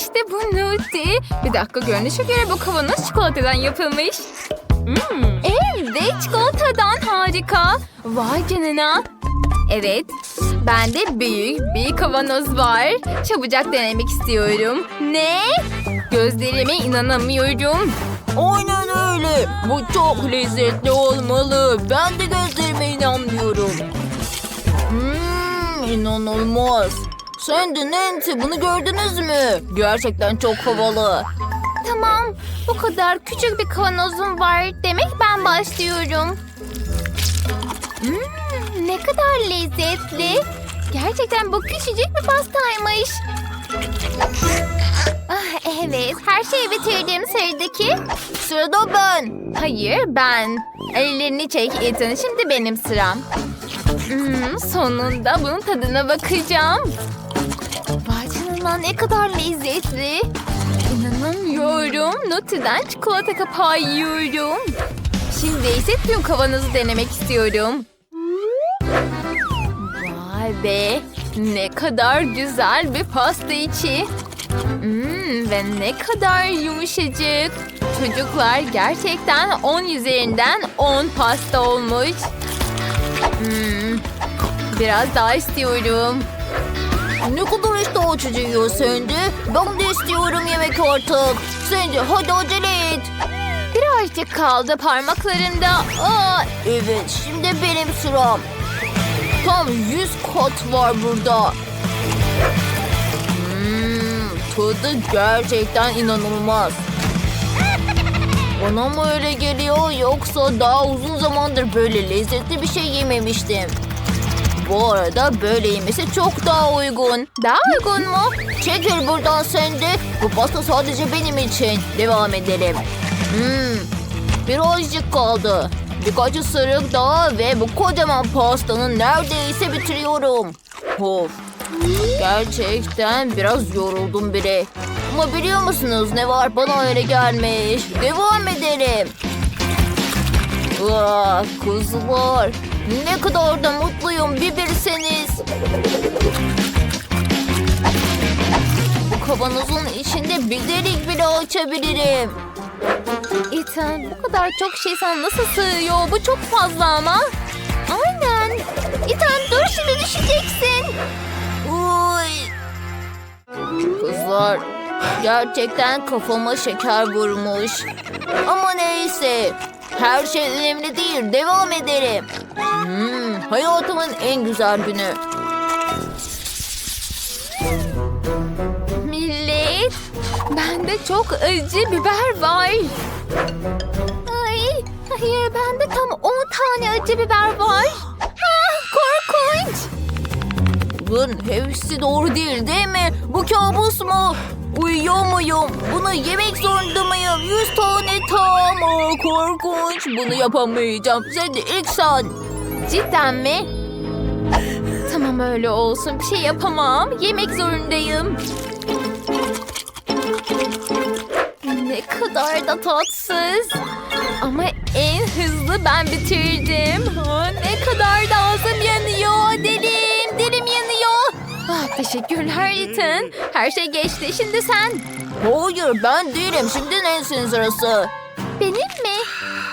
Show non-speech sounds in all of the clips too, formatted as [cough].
İşte bu Nuti. Bir dakika görünüşe göre bu kavanoz çikolatadan yapılmış. Hmm, evet çikolatadan harika. Vay canına. Evet. Bende büyük bir kavanoz var. Çabucak denemek istiyorum. Ne? Gözlerime inanamıyorum. Aynen öyle. Bu çok lezzetli olmalı. Ben de gözlerime inanmıyorum. Hmm, inanılmaz. Sen de Nancy bunu gördünüz mü? Gerçekten çok havalı. Tamam. Bu kadar küçük bir kavanozum var. Demek ben başlıyorum. Hmm, ne kadar lezzetli. Gerçekten bu küçücük bir pastaymış. Ah, evet. Her şeyi bitirdim sıradaki. Sırada ben. Hayır ben. Ellerini çek Ethan. Şimdi benim sıram. Hmm, sonunda bunun tadına bakacağım. Canına ne kadar lezzetli. İnanamıyorum. Nutti'den çikolata kapağı yiyorum. Şimdi ise tüm kavanozu denemek istiyorum. Vay be. Ne kadar güzel bir pasta içi. Hmm, ve ne kadar yumuşacık. Çocuklar gerçekten 10 üzerinden 10 pasta olmuş. Hmm, biraz daha istiyorum. Ne kadar iştah açıcı yiyor Sandy. Ben de istiyorum yemek artık. Sandy hadi acele et. Birazcık kaldı parmaklarımda. Aa, Evet şimdi benim sıram. Tam 100 kat var burada. Hmm, tadı gerçekten inanılmaz. Bana mı öyle geliyor yoksa daha uzun zamandır böyle lezzetli bir şey yememiştim. Bu arada böyle yemesi çok daha uygun. daha uygun mu? Çekil buradan sen de. Bu pasta sadece benim için. Devam edelim. Hmm, birazcık kaldı. Birkaç ısırık daha ve bu kocaman pastanın neredeyse bitiriyorum. Of. Gerçekten biraz yoruldum bile. Ama biliyor musunuz ne var bana öyle gelmiş. Devam edelim. Ah, kızlar. Ne kadar da mutluyum bir bilseniz. Kavanozun içinde bir delik bile açabilirim. Ethan bu kadar çok şey sana nasıl sığıyor? Bu çok fazla ama. Aynen. Ethan dur şimdi düşeceksin. Uy. Kızlar gerçekten kafama şeker vurmuş. Ama neyse. Her şey önemli değil. Devam edelim. Hmm, hayatımın en güzel günü. Millet. Bende çok acı biber var. Ay, hayır bende tam 10 tane acı biber var. Ah, korkunç. Bunun hepsi doğru değil değil mi? Bu kabus mu? Uyuyor muyum? Bunu yemek zorunda mıyım? Yüz tane Aa, korkunç. Bunu yapamayacağım. Sen de ilk sen. Cidden mi? Tamam öyle olsun. Bir şey yapamam. Yemek zorundayım. Ne kadar da tatsız. Ama en hızlı ben bitirdim. Ha, ne kadar da ağzım yanıyor. Dilim, dilim yanıyor. Ah, teşekkürler Ethan. Her şey geçti. Şimdi sen. Hayır ben değilim. Şimdi Nancy'nin sırası. Benim mi?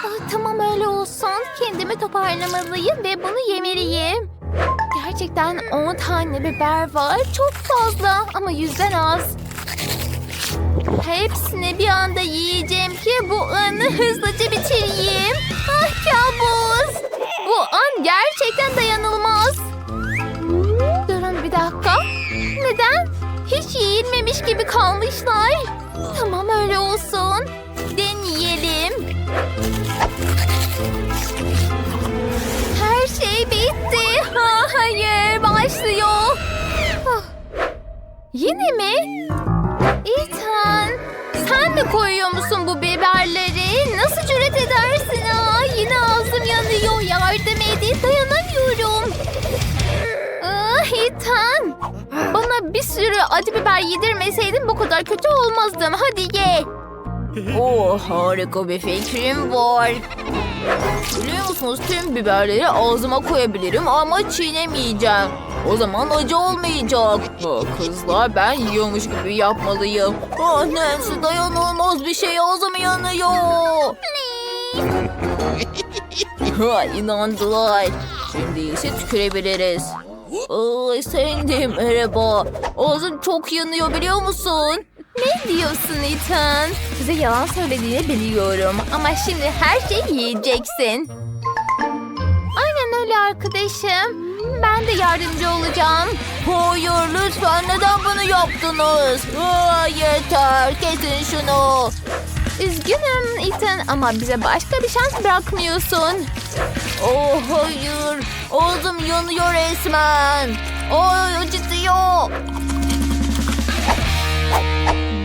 Ah, tamam öyle olsun. Kendimi toparlamalıyım ve bunu yemeliyim. Gerçekten 10 tane biber var. Çok fazla ama yüzden az. Hepsini bir anda yiyeceğim ki bu anı hızlıca bitireyim. Ah kabus. Bu an gerçekten dayanılmaz. Durun bir dakika. Neden? Hiç yenilmemiş gibi kalmışlar. Tamam öyle olsun. Deneyelim. Her şey bitti. Ha, hayır başlıyor. Ah. Yine mi? Ethan, sen mi koyuyor musun bu biberleri? Nasıl cüret edersin ha? Yine ağzım yanıyor. Yardım edin, dayanamıyorum. Ah, Ethan, bana bir sürü acı biber yedirmeseydin bu kadar kötü olmazdım. Hadi ye. Oh harika bir fikrim var. Biliyor musunuz tüm biberleri ağzıma koyabilirim ama çiğnemeyeceğim. O zaman acı olmayacak. Ah, kızlar ben yiyormuş gibi yapmalıyım. Ah Nancy dayanılmaz bir şey ağzım yanıyor. [laughs] ha, inandılar. Şimdi ise tükürebiliriz. Ay sen merhaba. Ağzım çok yanıyor biliyor musun? Ne diyorsun Ethan? Bize yalan söylediğini biliyorum ama şimdi her şeyi yiyeceksin. Aynen öyle arkadaşım. Ben de yardımcı olacağım. Hayır lütfen neden bunu yaptınız? Aa, yeter kesin şunu. Üzgünüm Ethan ama bize başka bir şans bırakmıyorsun. Oh hayır ağzım yanıyor resmen. Ay acıtıyor.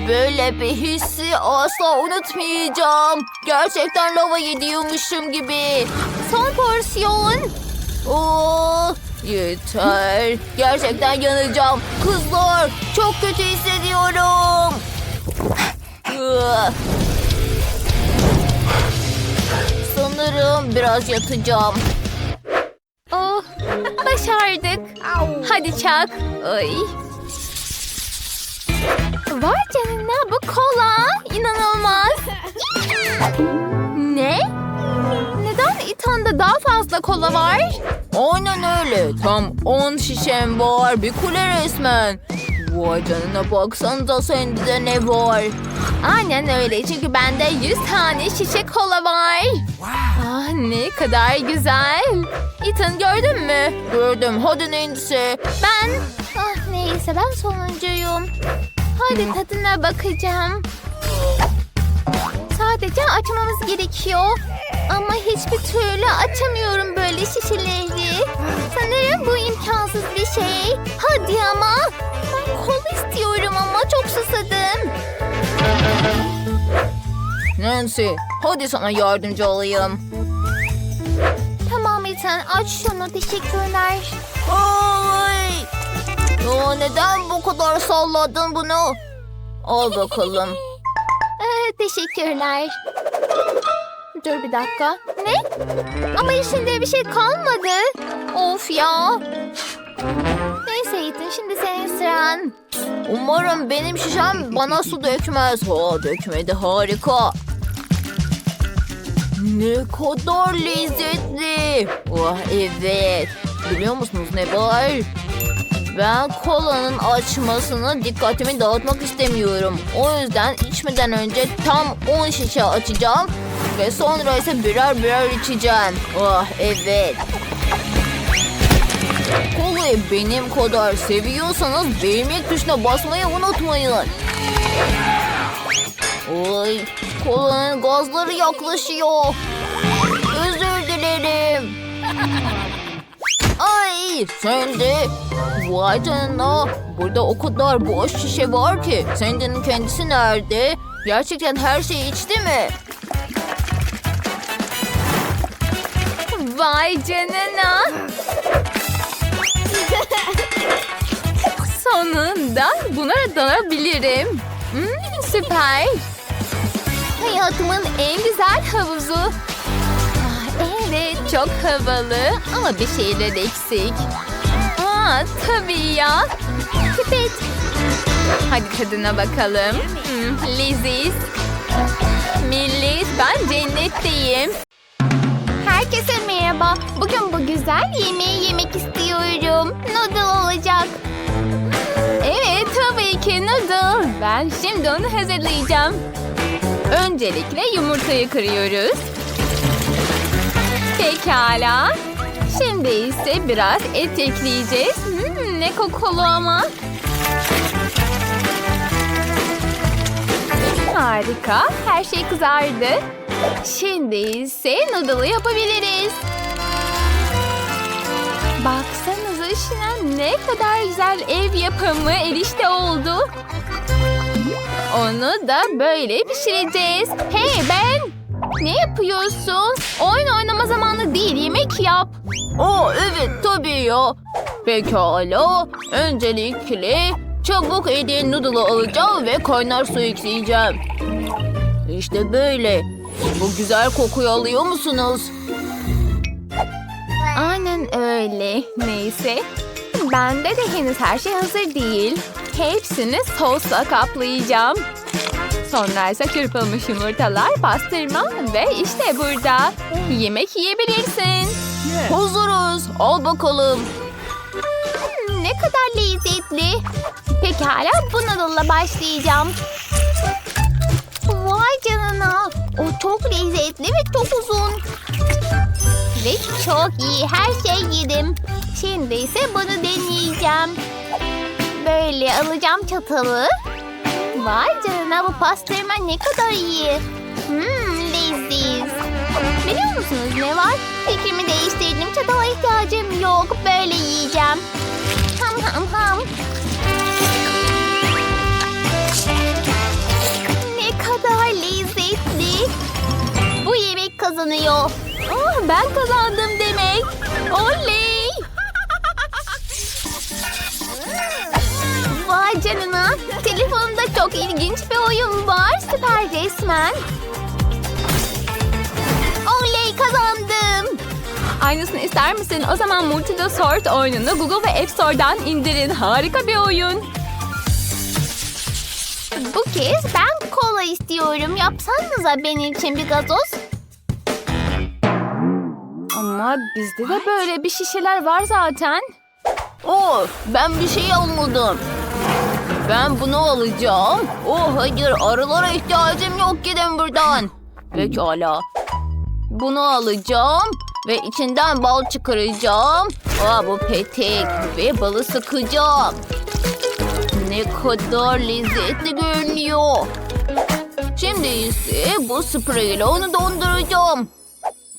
Böyle bir hissi asla unutmayacağım. Gerçekten lava yediyormuşum gibi. Son porsiyon. Oh, yeter. Gerçekten yanacağım. Kızlar çok kötü hissediyorum. Sanırım biraz yatacağım. Oh, başardık. Hadi çak. Ay. Vay canına bu kola. İnanılmaz. ne? Neden İthan'da daha fazla kola var? Aynen öyle. Tam 10 şişem var. Bir kule resmen. Vay canına baksanıza sende de ne var. Aynen öyle çünkü bende 100 tane şişe kola var. Ah ne kadar güzel. Ethan gördün mü? Gördüm. Hadi Nancy. Ben... Ah neyse ben sonuncuyum. Hadi tadına bakacağım. Sadece açmamız gerekiyor. Ama hiçbir türlü açamıyorum böyle şişeleri. Sanırım bu imkansız bir şey. Hadi ama. Ben kol istiyorum ama çok susadım. Nancy. Hadi sana yardımcı olayım. Tamam Ethan aç şunu teşekkürler. Ay! Ya neden bu kadar salladın bunu? Al bakalım. [laughs] Ee, teşekkürler. Dur bir dakika. Ne? Ama içinde bir şey kalmadı. Of ya. Neyse Ethan şimdi senin sıran. Umarım benim şişem bana su dökmez. Ha dökmedi harika. Ne kadar lezzetli. Oh evet. Biliyor musunuz ne var? Ben kolanın açmasını dikkatimi dağıtmak istemiyorum. O yüzden içmeden önce tam 10 şişe açacağım. Ve sonra ise birer birer içeceğim. Oh evet. Kolayı benim kadar seviyorsanız beğenmek tuşuna basmayı unutmayın. Oy, kolanın gazları yaklaşıyor. Özür dilerim. Ay, sen de. Vay canına. Burada o kadar boş şişe var ki. Sendinin kendisi nerede? Gerçekten her şeyi içti mi? Vay canına. [laughs] Sonunda buna danabilirim. Hmm, süper. Hayatımın en güzel havuzu. Çok havalı ama bir şeyler eksik. Aa, tabii ya. Pipet. Hadi tadına bakalım. Hmm, leziz. Millet ben cennetteyim. Herkese merhaba. Bugün bu güzel yemeği yemek istiyorum. Noodle olacak. Evet tabii ki noodle. Ben şimdi onu hazırlayacağım. Öncelikle yumurtayı kırıyoruz. Pekala. Şimdi ise biraz et ekleyeceğiz. Hmm, ne kokulu ama. Harika. Her şey kızardı. Şimdi ise noodle'ı yapabiliriz. Baksanıza şuna ne kadar güzel ev yapımı erişte oldu. Onu da böyle pişireceğiz. Hey ben! Ne yapıyorsun? Oyun oynama zamanı değil, yemek yap. Aa evet tabii ya. Pekala. Öncelikle çabuk edin noodle'ı alacağım ve kaynar su ekleyeceğim. İşte böyle. Bu güzel kokuyu alıyor musunuz? Aynen öyle. Neyse. Bende de henüz her şey hazır değil. Hepsini sosla kaplayacağım. Sonra ise çırpılmış yumurtalar, pastırma ve işte burada. Yemek yiyebilirsin. Hazırız. Al bakalım. Hmm, ne kadar lezzetli. Pekala bu noodle'la başlayacağım. Vay canına. O çok lezzetli ve çok uzun. Ve çok iyi. Her şey yedim. Şimdi ise bunu deneyeceğim. Böyle alacağım çatalı. Vay canına bu pastırma ne kadar iyi. Hmm, leziz. Biliyor musunuz ne var? Fikrimi değiştirdim. Çatala ihtiyacım yok. Böyle yiyeceğim. Ham ham ham. Ne kadar lezzetli. Bu yemek kazanıyor. Ah, ben kazandım demek. Oley. Vay canına. Telefonumda çok ilginç bir oyun var. Süper resmen. Oley kazandım. Aynısını ister misin? O zaman Multida Sort oyununu Google ve App Store'dan indirin. Harika bir oyun. Bu kez ben kola istiyorum. Yapsanıza benim için bir gazoz. Ama bizde de böyle bir şişeler var zaten. Oh, ben bir şey almadım. Ben bunu alacağım. Oh hayır, arılara ihtiyacım yok. Gidin buradan. Pekala. Bunu alacağım ve içinden bal çıkaracağım. Aa, bu petek ve balı sıkacağım. Ne kadar lezzetli görünüyor. Şimdi ise bu sprey ile onu donduracağım.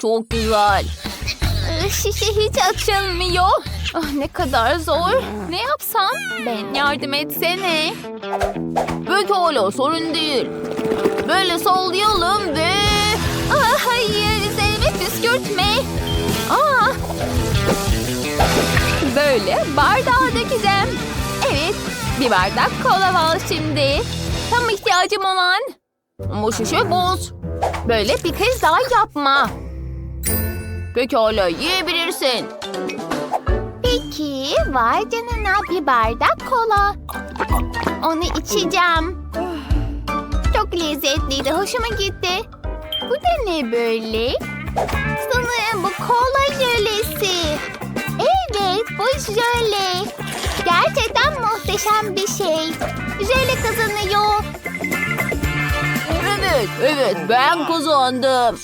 Çok güzel. Şişe hiç açılmıyor. Ah, ne kadar zor. Ne yapsam? Ben yardım etsene. Pekala sorun değil. Böyle sallayalım ve... Ah, hayır üzerime püskürtme. Aa. Böyle bardağa dökeceğim. Evet bir bardak kola var şimdi. Tam ihtiyacım olan. Ama şişe boz. Böyle bir kez daha yapma. Pekala yiyebilirsin. Peki vay canına bir bardak kola. Onu içeceğim. Çok lezzetliydi, hoşuma gitti. Bu da ne böyle? Sanırım bu kola jölesi. Evet, bu jöle. Gerçekten muhteşem bir şey. Jöle kazanıyor. Evet, evet ben kazandım.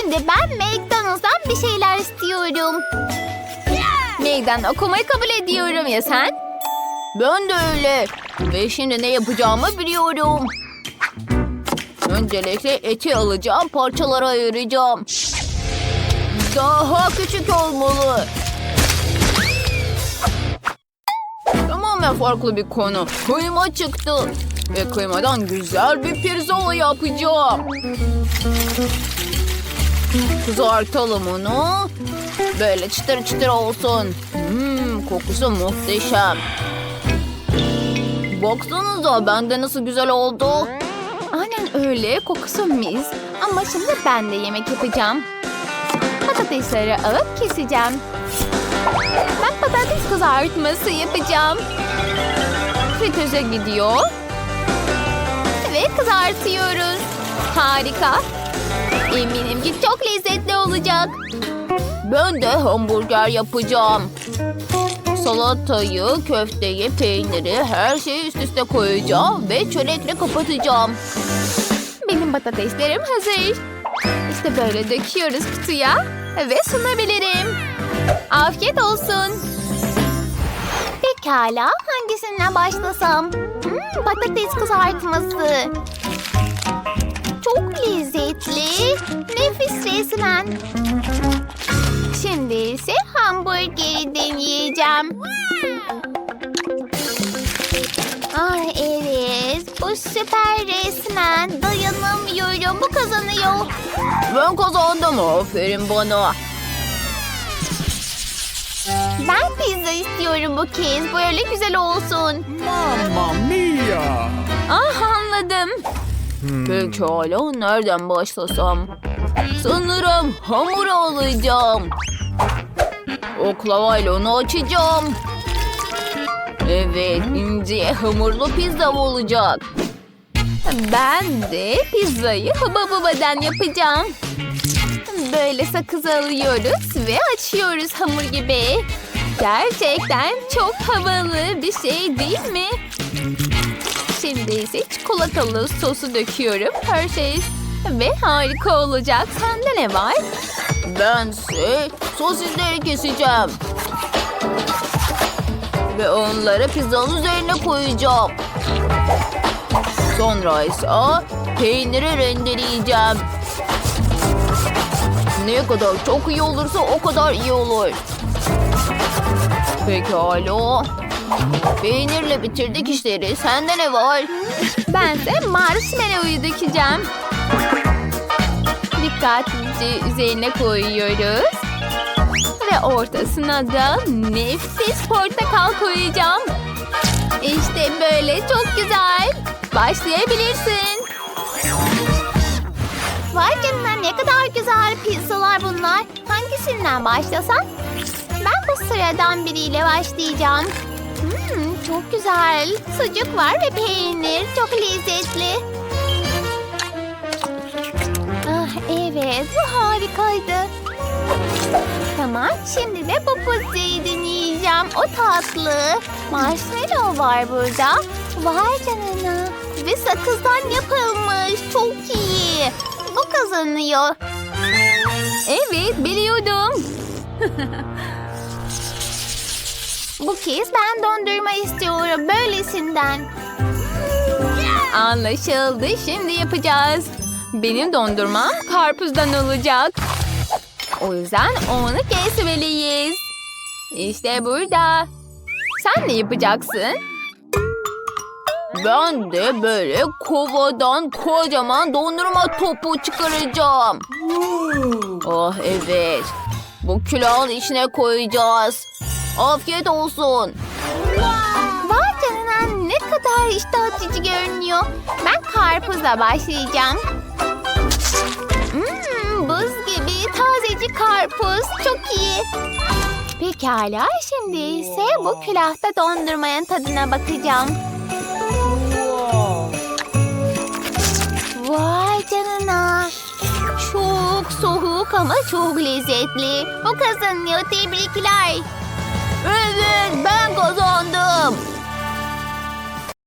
Şimdi ben McDonald's'dan bir şeyler istiyorum. Meydan okumayı kabul ediyorum ya sen? Ben de öyle. Ve şimdi ne yapacağımı biliyorum. Öncelikle eti alacağım, parçalara ayıracağım. Daha küçük olmalı. Tamamen farklı bir konu. Kıyma çıktı. Ve kıymadan güzel bir pirzola yapacağım. Kızartalım onu. Böyle çıtır çıtır olsun. Hmm, kokusu muhteşem. Baksanıza bende nasıl güzel oldu. Aynen öyle. Kokusu mis. Ama şimdi ben de yemek yapacağım. Patatesleri alıp keseceğim. Ben patates kızartması yapacağım. Fritöze gidiyor. Ve kızartıyoruz. Harika. Eminim ki çok lezzetli olacak. Ben de hamburger yapacağım. Salatayı, köfteyi, peyniri, her şeyi üst üste koyacağım ve çörekle kapatacağım. Benim patateslerim hazır. İşte böyle döküyoruz kutuya ve sunabilirim. Afiyet olsun. Pekala hangisinden başlasam? Hmm, patates kızartması. Lezzetli. Nefis resmen. Şimdi ise hamburgeri deneyeceğim. Ay evet. Bu süper resmen. Dayanamıyorum. Bu kazanıyor. Ben kazandım. Aferin bana. Ben pizza istiyorum bu kez. Böyle güzel olsun. Mamma mia! Ah anladım. Pekala nereden başlasam? Sanırım hamur alacağım. Oklavayla onu açacağım. Evet ince hamurlu pizza olacak. Ben de pizzayı Huba Buba'dan yapacağım. Böyle sakız alıyoruz ve açıyoruz hamur gibi. Gerçekten çok havalı bir şey değil mi? İse çikolatalı sosu döküyorum. Her şey ve harika olacak. Sende ne var? Bense sosisleri keseceğim. Ve onları pizzanın üzerine koyacağım. Sonra ise peyniri rendeleyeceğim. Ne kadar çok iyi olursa o kadar iyi olur. Pekala. Peynirle bitirdik işleri. Sende ne var? Ben de marshmallow'u dökeceğim. Dikkatlice üzerine koyuyoruz. Ve ortasına da nefis portakal koyacağım. İşte böyle çok güzel. Başlayabilirsin. Vay canına ne kadar güzel pizzalar bunlar. Hangisinden başlasam? Ben bu sıradan biriyle başlayacağım. Çok güzel. Sucuk var ve peynir. Çok lezzetli. Ah evet bu harikaydı. Tamam şimdi de pizzayı deneyeceğim. O tatlı. Marshmallow var burada. Vay canına. Ve sakızdan yapılmış. Çok iyi. Bu kazanıyor. Evet biliyordum. [laughs] Bu kez ben dondurma istiyorum. Böylesinden. Anlaşıldı. Şimdi yapacağız. Benim dondurmam karpuzdan olacak. O yüzden onu kesmeliyiz. İşte burada. Sen ne yapacaksın? Ben de böyle kovadan kocaman dondurma topu çıkaracağım. Oh evet. Bu külahın içine koyacağız. Afiyet olsun. Vay canına ne kadar iştah açıcı görünüyor. Ben karpuzla başlayacağım. Hmm, buz gibi tazecik karpuz. Çok iyi. Pekala şimdi ise bu külahta dondurmanın tadına bakacağım. Vay canına. Çok soğuk ama çok lezzetli. Bu kazanıyor. Tebrikler. Evet ben kazandım.